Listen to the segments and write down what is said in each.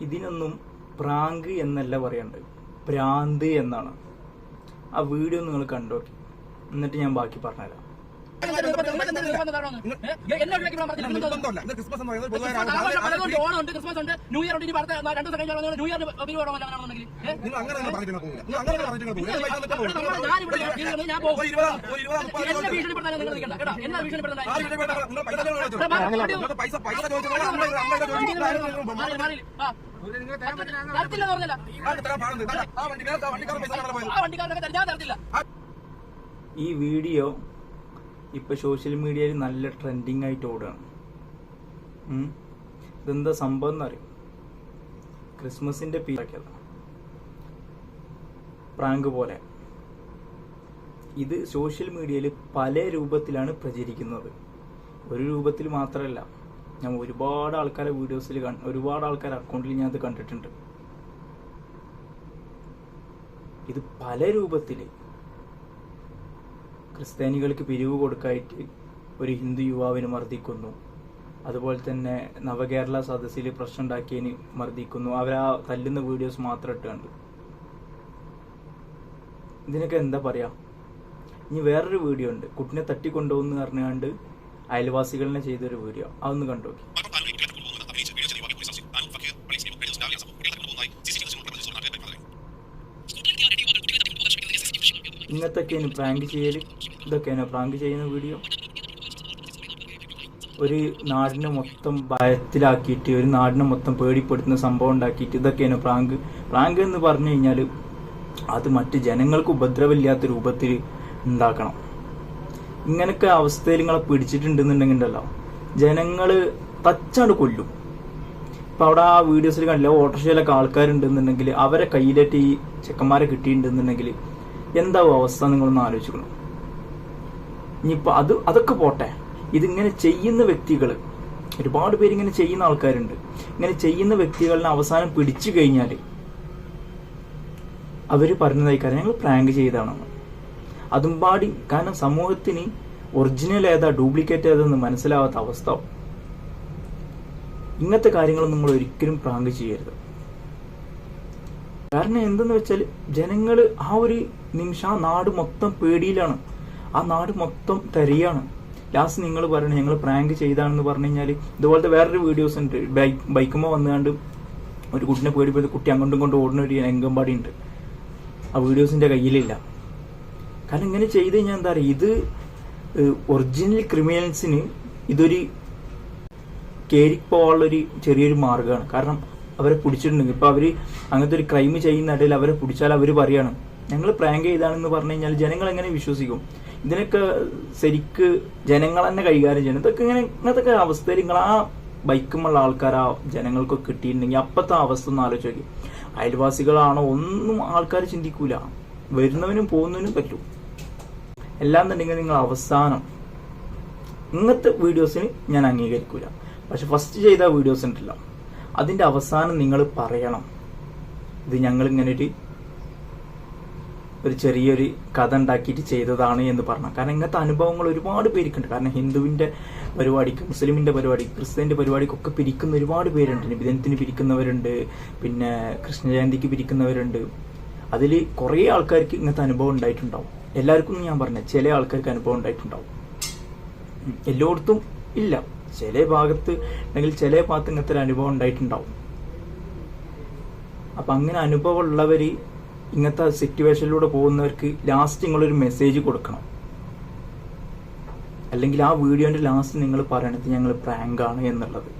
ഇതിനൊന്നും പ്രാങ്ക് എന്നല്ല പറയണ്ടത് പ്രാന്ത് എന്നാണ്. ആ വീഡിയോ നിങ്ങൾ കണ്ടോക്കി. എന്നിട്ട് ഞാൻ ബാക്കി പറഞ്ഞുതരാം. ക്രിസ്മസ് ഉണ്ട് ഉണ്ട് ഈ വീഡിയോ ഇപ്പൊ സോഷ്യൽ മീഡിയയിൽ നല്ല ട്രെൻഡിങ് ആയിട്ട് ഓടുകയാണ്. ഇതെന്താ സംഭവം എന്നറിയും? ക്രിസ്മസിന്റെ പീരാക്കിയതാണ് പ്രാങ്ക് പോലെ. ഇത് സോഷ്യൽ മീഡിയയിൽ പല രൂപത്തിലാണ് പ്രചരിക്കുന്നത്. ഒരു രൂപത്തിൽ മാത്രമല്ല ഞാൻ ഒരുപാട് ആൾക്കാരെ വീഡിയോസിൽ ഒരുപാട് ആൾക്കാരെ അക്കൗണ്ടിൽ ഞാൻ അത് കണ്ടിട്ടുണ്ട്. ഇത് പല രൂപത്തിൽ ക്രിസ്ത്യാനികൾക്ക് പിരിവ് കൊടുക്കായിട്ട് ഒരു ഹിന്ദു യുവാവിന് മർദ്ദിക്കുന്നു അതുപോലെ തന്നെ നവകേരള സദസ്സിൽ പ്രശ്നം ഉണ്ടാക്കിയതിന് മർദ്ദിക്കുന്നു അവർ ആ തല്ലുന്ന വീഡിയോസ് മാത്രം ഇട്ടുണ്ട് ഇതിനൊക്കെ എന്താ പറയാ ഇനി വേറൊരു വീഡിയോ ഉണ്ട് കുട്ടിനെ തട്ടിക്കൊണ്ടുപോകുന്നു പറഞ്ഞുകൊണ്ട് അയൽവാസികളിനെ ചെയ്തൊരു വീഡിയോ അതൊന്ന് കണ്ടോക്കി ഇങ്ങനത്തൊക്കെയാണ് പ്രാങ്ക് ചെയ്യൽ ഇതൊക്കെയാണ് പ്രാങ്ക് ചെയ്യുന്ന വീഡിയോ ഒരു നാടിനെ മൊത്തം ഭയത്തിലാക്കിയിട്ട് ഒരു നാടിനെ മൊത്തം പേടിപ്പെടുത്തുന്ന സംഭവം ഉണ്ടാക്കിയിട്ട് ഇതൊക്കെയാണ് പ്രാങ്ക് പ്രാങ്ക് എന്ന് പറഞ്ഞു കഴിഞ്ഞാൽ അത് മറ്റ് ജനങ്ങൾക്ക് ഉപദ്രവമില്ലാത്ത രൂപത്തിൽ ഉണ്ടാക്കണം. ഇങ്ങനൊക്കെ അവസ്ഥയിൽ നിങ്ങളെ പിടിച്ചിട്ടുണ്ടെന്നുണ്ടെങ്കിൽ ഉണ്ടല്ലോ ജനങ്ങൾ തച്ചാണ്ട് കൊല്ലും. ഇപ്പം അവിടെ ആ വീഡിയോസിൽ കണ്ടില്ല ഓട്ടോറിക്ഷയിലൊക്കെ ആൾക്കാരുണ്ടെന്നുണ്ടെങ്കിൽ അവരെ കയ്യിലേറ്റ് ഈ ചെക്കന്മാരെ കിട്ടിയിട്ടുണ്ടെന്നുണ്ടെങ്കിൽ എന്താവും അവസ്ഥ നിങ്ങളൊന്ന് ആലോചിക്കണം. ഇനിയിപ്പോ അത് അതൊക്കെ പോട്ടെ. ഇതിങ്ങനെ ചെയ്യുന്ന വ്യക്തികൾ ഒരുപാട് പേര് ഇങ്ങനെ ചെയ്യുന്ന ആൾക്കാരുണ്ട്. ഇങ്ങനെ ചെയ്യുന്ന വ്യക്തികളെ അവസാനം പിടിച്ചു കഴിഞ്ഞാൽ അവർ പറഞ്ഞതായിക്കാരം ഞങ്ങൾ പ്രാങ്ക് ചെയ്താണെന്ന് അതും പാടി കാരണം സമൂഹത്തിന് ഒറിജിനൽ ഏതാ ഡ്യൂപ്ലിക്കേറ്റ് ഏതാന്ന് മനസ്സിലാവാത്ത അവസ്ഥ. ഇങ്ങനത്തെ കാര്യങ്ങൾ നമ്മൾ ഒരിക്കലും പ്രാങ്ക് ചെയ്യരുത്. കാരണം എന്തെന്ന് വെച്ചാൽ ജനങ്ങൾ ആ ഒരു നിമിഷം ആ നാട് മൊത്തം പേടിയിലാണ്. ആ നാട് മൊത്തം തരിയാണ്. ലാസ്റ്റ് നിങ്ങൾ പറയണേ ഞങ്ങൾ പ്രാങ്ക് ചെയ്താണെന്ന് പറഞ്ഞു കഴിഞ്ഞാൽ ഇതുപോലത്തെ വേറൊരു വീഡിയോസ് ഉണ്ട്. ബൈക്ക് ബൈക്കുമ്പോൾ വന്നുകൊണ്ട് ഒരു കുട്ടിനെ പേടിപ്പെടുത്തി കുട്ടി അങ്ങോട്ടും കൊണ്ട് ഓടുന്ന ഒരു അംഗൻവാടി ഉണ്ട്. ആ വീഡിയോസിന്റെ കയ്യിലില്ല. കാരണം ഇങ്ങനെ ചെയ്ത് കഴിഞ്ഞാൽ എന്താ പറയുക ഇത് ഒറിജിനൽ ക്രിമിനൽസിന് ഇതൊരു കയറിപ്പോവാനുള്ളൊരു ചെറിയൊരു മാർഗമാണ്. കാരണം അവരെ പിടിച്ചിട്ടുണ്ടെങ്കിൽ. ഇപ്പൊ അവർ അങ്ങനത്തെ ഒരു ക്രൈം ചെയ്യുന്ന ഇടയിൽ അവരെ പിടിച്ചാൽ അവർ പറയണം. ഞങ്ങൾ പ്രാങ്ക് ചെയ്താണെന്ന് പറഞ്ഞു കഴിഞ്ഞാൽ ജനങ്ങൾ എങ്ങനെ വിശ്വസിക്കും? ഇതിനൊക്കെ ശരിക്ക് ജനങ്ങൾ തന്നെ കൈകാര്യം ചെയ്യണം. ഇതൊക്കെ ഇങ്ങനെ ഇങ്ങനത്തെ അവസ്ഥയിൽ നിങ്ങൾ ആ ബൈക്കുമുള്ള ആൾക്കാർ ആ ജനങ്ങൾക്ക് കിട്ടിയിട്ടുണ്ടെങ്കിൽ അപ്പത്തെ അവസ്ഥ ഒന്ന് ആലോചിച്ച് നോക്കി. അയൽവാസികളാണോ ഒന്നും ആൾക്കാർ ചിന്തിക്കൂല. വരുന്നവനും പോകുന്നവനും പറ്റും. എല്ലാം എന്നുണ്ടെങ്കിൽ നിങ്ങൾ അവസാനം ഇങ്ങനത്തെ വീഡിയോസിന് ഞാൻ അംഗീകരിക്കൂല. പക്ഷെ ഫസ്റ്റ് ചെയ്ത വീഡിയോസ് ഉണ്ടല്ലോ. അതിന്റെ അവസാനം നിങ്ങൾ പറയണം. ഇത് ഞങ്ങളിങ്ങനെ ഒരു ഒരു ചെറിയൊരു കഥ ഉണ്ടാക്കിയിട്ട് ചെയ്തതാണ് എന്ന് പറഞ്ഞു കാരണം ഇങ്ങനത്തെ അനുഭവങ്ങൾ ഒരുപാട് പേർക്കുണ്ട് കാരണം ഹിന്ദുവിന്റെ പരിപാടിക്ക് മുസ്ലിമിന്റെ പരിപാടി ക്രിസ്ത്യന്റെ പരിപാടിക്കൊക്കെ പിരിക്കുന്ന ഒരുപാട് പേരുണ്ട്. നിബിധനത്തിന് പിരിക്കുന്നവരുണ്ട്. പിന്നെ കൃഷ്ണജയന്തിക്ക് പിരിക്കുന്നവരുണ്ട്. അതിൽ കുറേ ആൾക്കാർക്ക് ഇങ്ങനത്തെ അനുഭവം ഉണ്ടായിട്ടുണ്ടാവും. എല്ലാവർക്കും ഞാൻ പറഞ്ഞ ചില ആൾക്കാർക്ക് അനുഭവം ഉണ്ടായിട്ടുണ്ടാവും. എല്ലായിടത്തും ഇല്ല. ചില ഭാഗത്ത് അല്ലെങ്കിൽ ചില ഭാഗത്ത് ഇങ്ങനത്തെ ഒരു അനുഭവം ഉണ്ടായിട്ടുണ്ടാവും. അപ്പൊ അങ്ങനെ അനുഭവം ഉള്ളവര് ഇങ്ങനത്തെ സിറ്റുവേഷനിലൂടെ പോകുന്നവർക്ക് ലാസ്റ്റ് നിങ്ങളൊരു മെസ്സേജ് കൊടുക്കണം. അല്ലെങ്കിൽ ആ വീഡിയോന്റെ ലാസ്റ്റ് നിങ്ങൾ പറയണത് ഞങ്ങൾ പ്രാങ്ക് ആണ് എന്നുള്ളത്.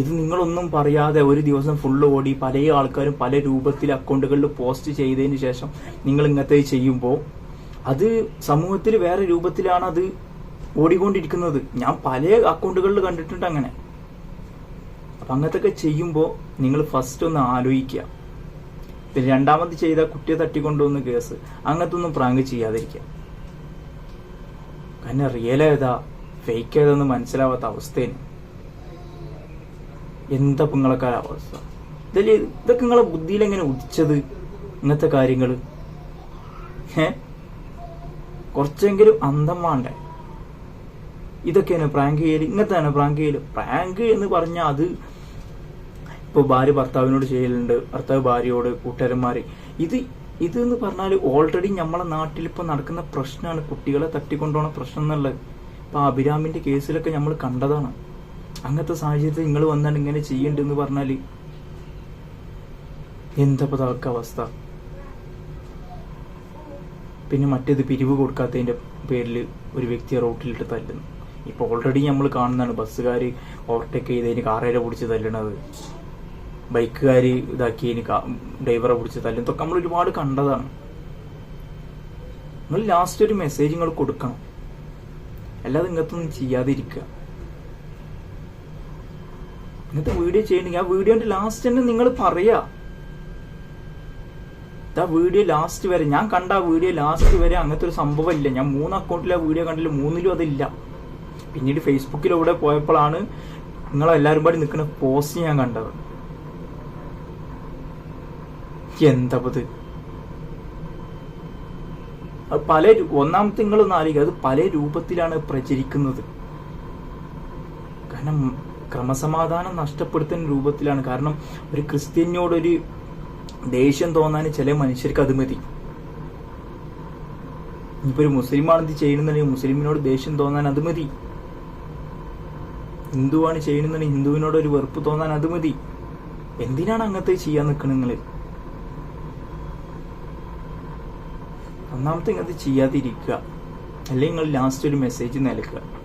ഇത് നിങ്ങളൊന്നും പറയാതെ ഒരു ദിവസം ഫുള്ള് ഓടി പല ആൾക്കാരും പല രൂപത്തിൽ അക്കൗണ്ടുകളിൽ പോസ്റ്റ് ചെയ്തതിന് ശേഷം നിങ്ങൾ ഇങ്ങനത്തെ ചെയ്യുമ്പോൾ അത് സമൂഹത്തിൽ വേറെ രൂപത്തിലാണ് അത് ഓടിക്കൊണ്ടിരിക്കുന്നത്. ഞാൻ പല അക്കൗണ്ടുകളിൽ കണ്ടിട്ടുണ്ട് അങ്ങനെ. അപ്പൊ അങ്ങനത്തെ ഒക്കെ ചെയ്യുമ്പോൾ നിങ്ങൾ ഫസ്റ്റ് ഒന്ന് ആലോചിക്കുക. പിന്നെ രണ്ടാമത് ചെയ്ത കുട്ടിയെ തട്ടിക്കൊണ്ടുവന്ന കേസ്. അങ്ങനത്തെ ഒന്നും പ്രാങ്ക് ചെയ്യാതിരിക്കുക. കാരണം റിയൽ ഏതാ? ഫേക്ക് ഏതാന്ന് മനസ്സിലാവാത്ത അവസ്ഥയാണ് എന്താ നിങ്ങളൊക്കെ അവസ്ഥ? ഇതല്ലേ ഇതൊക്കെ നിങ്ങളെ ബുദ്ധിയിൽ എങ്ങനെ ഉദിച്ചത്? ഇങ്ങനത്തെ കാര്യങ്ങൾ ഏ കുറച്ചെങ്കിലും അന്തം വേണ്ടേ ഇതൊക്കെയാണ് പ്രാങ്ക് ചെയ്യൽ ഇങ്ങനത്തെയാണ് പ്രാങ്ക് ചെയ്യൽ. പ്രാങ്ക് എന്ന് പറഞ്ഞാൽ അത് ഇപ്പോൾ ഭാര്യ ഭർത്താവിനോട് ചെയ്യലുണ്ട് ഭർത്താവ് ഭാര്യയോട് കൂട്ടുകാരന്മാർ ഇത് ഇത് എന്ന് പറഞ്ഞാൽ ഓൾറെഡി നമ്മളെ നാട്ടിൽ ഇപ്പൊ നടക്കുന്ന പ്രശ്നമാണ് കുട്ടികളെ തട്ടിക്കൊണ്ടുപോണ പ്രശ്നം എന്നുള്ളത്. ഇപ്പൊ അഭിരാമിന്റെ കേസിലൊക്കെ നമ്മൾ കണ്ടതാണ്. അങ്ങനത്തെ സാഹചര്യത്തിൽ നിങ്ങൾ വന്നാൽ ഇങ്ങനെ ചെയ്യണ്ടെന്ന് പറഞ്ഞാൽ എന്താ ഇപ്പൊ അതൊക്കെ അവസ്ഥ? പിന്നെ മറ്റേത് പിരിവ് കൊടുക്കാത്തതിന്റെ പേരിൽ ഒരു വ്യക്തിയെ റോട്ടിലിട്ട് തല്ലുന്നു. ഇപ്പൊ ഓൾറെഡി നമ്മൾ കാണുന്നതാണ് ബസ്സുകാർ ഓവർടേക്ക് ചെയ്തതിന് കാറേരെ പിടിച്ച് തല്ലണത്. ബൈക്കുകാർ ഇതാക്കിയതിന് ഡ്രൈവറെ പിടിച്ച് തല്ലുന്നതൊക്കെ നമ്മൾ ഒരുപാട് കണ്ടതാണ്. നിങ്ങൾ ലാസ്റ്റ് ഒരു മെസ്സേജ് നിങ്ങൾ കൊടുക്കണം. അല്ലാതെ ഇങ്ങനത്തെ ഒന്നും ചെയ്യാതിരിക്കുക. ഇങ്ങനത്തെ വീഡിയോ ചെയ്യണമെങ്കിൽ ആ വീഡിയോന്റെ ലാസ്റ്റ് തന്നെ നിങ്ങൾ പറയാ. ആ വീഡിയോ ലാസ്റ്റ് വരെ. ഞാൻ കണ്ട ആ വീഡിയോ ലാസ്റ്റ് വരെ അങ്ങനത്തെ ഒരു സംഭവം ഇല്ല. ഞാൻ മൂന്ന് അക്കൗണ്ടിൽ ആ വീഡിയോ കണ്ടില്ല. മൂന്നിലും അതില്ല. പിന്നീട് ഫേസ്ബുക്കിലൂടെ പോയപ്പോഴാണ് നിങ്ങളെല്ലാവരും പാടി നിൽക്കുന്ന പോസ്റ്റ് ഞാൻ കണ്ടത്. എന്തപ്പത് അത് പല ഒന്നാമത്തെ നിങ്ങൾ നാലിക അത് പല രൂപത്തിലാണ് പ്രചരിക്കുന്നത്. കാരണം ക്രമസമാധാനം നഷ്ടപ്പെടുത്തുന്ന രൂപത്തിലാണ്. കാരണം ഒരു ക്രിസ്ത്യനോടൊരു ദേഷ്യം തോന്നാൻ ചില മനുഷ്യർക്ക് അത് മതി. ഇനിയിപ്പോ ഒരു ഇത് ചെയ്യുന്നുണ്ടെങ്കിൽ മുസ്ലിമിനോട് ദേഷ്യം തോന്നാൻ അത് മതി. ഹിന്ദുവാണ് ചെയ്യുന്നുണ്ടെങ്കിൽ ഹിന്ദുവിനോട് ഒരു വെറുപ്പ് തോന്നാൻ അത് മതി. എന്തിനാണ് അങ്ങനത്തെ ചെയ്യാൻ നിൽക്കണ നിങ്ങൾ ഒന്നാമത്തെ ഇങ്ങനത്തെ ചെയ്യാതിരിക്കുക. അല്ലെങ്കിൽ നിങ്ങൾ ലാസ്റ്റ് ഒരു മെസ്സേജ് നൽകുക